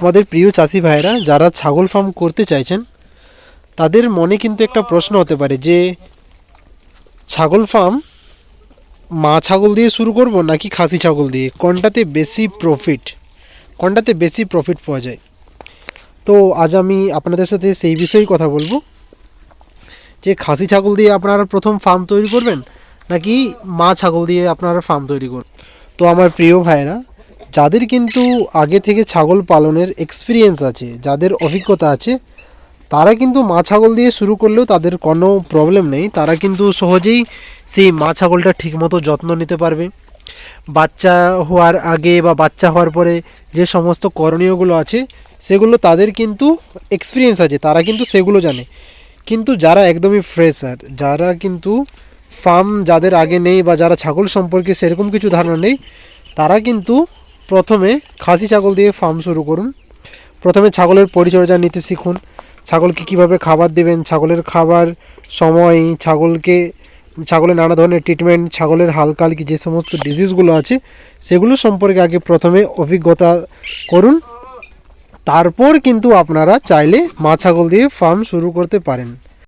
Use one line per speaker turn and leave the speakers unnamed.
আমাদের প্রিয় চাষি ভাইরা যারা ছাগল ফার্ম করতে চাইছেন, তাদের মনে কিন্তু একটা প্রশ্ন হতে পারে যে, ছাগল ফার্ম মা ছাগল দিয়ে শুরু করব নাকি খাসি ছাগল দিয়ে? কোনটাতে বেশি প্রফিট কোনটাতে বেশি প্রফিট পাওয়া যায়? তো আজ আমি আপনাদের সাথে সেই বিষয়েই কথা বলব, যে খাসি ছাগল দিয়ে আপনারা প্রথম ফার্ম তৈরি করবেন নাকি মা ছাগল দিয়ে আপনারা ফার্ম তৈরি করবেন? তো আমার প্রিয় ভাইরা যাদের কিন্তু আগে থেকে ছাগল পালনের এক্সপিরিয়েন্স আছে, যাদের অভিজ্ঞতা আছে, তারা কিন্তু মা ছাগল দিয়ে শুরু করলেও তাদের কোনো প্রবলেম নেই। তারা কিন্তু সহজেই সেই মা ছাগলটা ঠিকমতো যত্ন নিতে পারবে। বাচ্চা হওয়ার আগে বা বাচ্চা হওয়ার পরে যে সমস্ত করণীয়গুলো আছে, সেগুলো তাদের কিন্তু এক্সপিরিয়েন্স আছে, তারা কিন্তু সেগুলো জানে। কিন্তু যারা একদমই ফ্রেশার যারা কিন্তু ফার্ম যাদের আগে নেই বা যারা ছাগল সম্পর্কে সেরকম কিছু ধারণা নেই, তারা কিন্তু প্রথমে খাসি ছাগল দিয়ে ফার্ম শুরু করুন। প্রথমে ছাগলের পরিচর্যা নিতে শিখুন। ছাগলকে কীভাবে খাবার দেবেন, ছাগলের খাবার সময়, ছাগলকে ছাগলের নানা ধরনের ট্রিটমেন্ট ছাগলের হালকা হালকি যে সমস্ত ডিজিজগুলো আছে, সেগুলো সম্পর্কে আগে প্রথমে অভিজ্ঞতা করুন। তারপর কিন্তু আপনারা চাইলে মা ছাগল দিয়ে ফার্ম শুরু করতে পারেন।